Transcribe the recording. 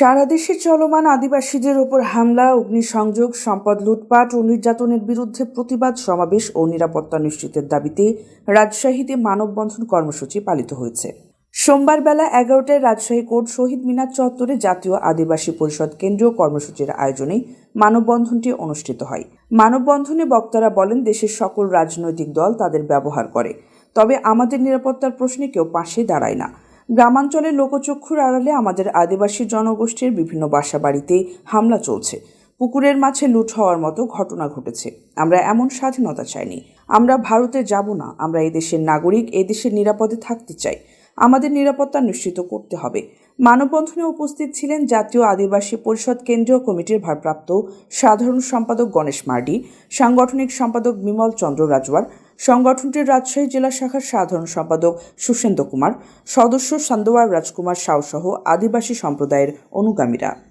সারা দেশে চলমান আদিবাসীদের ওপর হামলা, অগ্নিসংযোগ, সম্পদ লুটপাট ও নির্যাতনের বিরুদ্ধে প্রতিবাদ সমাবেশ ও নিরাপত্তা নিশ্চিতের দাবিতে রাজশাহীতে মানববন্ধন কর্মসূচি পালিত হয়েছে। সোমবার বেলা এগারোটায় রাজশাহী কোর্ট শহীদ মিনার চত্বরে জাতীয় আদিবাসী পরিষদ কেন্দ্রীয় কর্মসূচির আয়োজনে মানববন্ধনটি অনুষ্ঠিত হয়। মানববন্ধনে বক্তারা বলেন, দেশের সকল রাজনৈতিক দল তাদের ব্যবহার করে। তবে আমাদের নিরাপত্তার প্রশ্নে কেউ পাশে দাঁড়ায় না। গ্রামাঞ্চলের লোকচক্ষুর আড়ালে আমাদের আদিবাসী জনগোষ্ঠীর বিভিন্ন বাসা বাড়িতে হামলা চলছে। পুকুরের মাছে লুট হওয়ার মতো ঘটনা ঘটেছে। আমরা এমন স্বাধীনতা চাইনি। আমরা ভারতে যাব না। আমরা এদেশের নাগরিক, এদেশের নিরাপদে থাকতে চাই। আমাদের নিরাপত্তা নিশ্চিত করতে হবে। মানববন্ধনে উপস্থিত ছিলেন জাতীয় আদিবাসী পরিষদ কেন্দ্রীয় কমিটির ভারপ্রাপ্ত সাধারণ সম্পাদক গণেশ মার্ডি, সাংগঠনিক সম্পাদক বিমল চন্দ্র রাজওয়ার সংগঠনটির রাজশাহী জেলা শাখার সাধারণ সম্পাদক সুশেন্দ্র কুমার, সদস্য সান্দোয়ার রাজকুমার সাউসহ আদিবাসী সম্প্রদায়ের অনুগামীরা।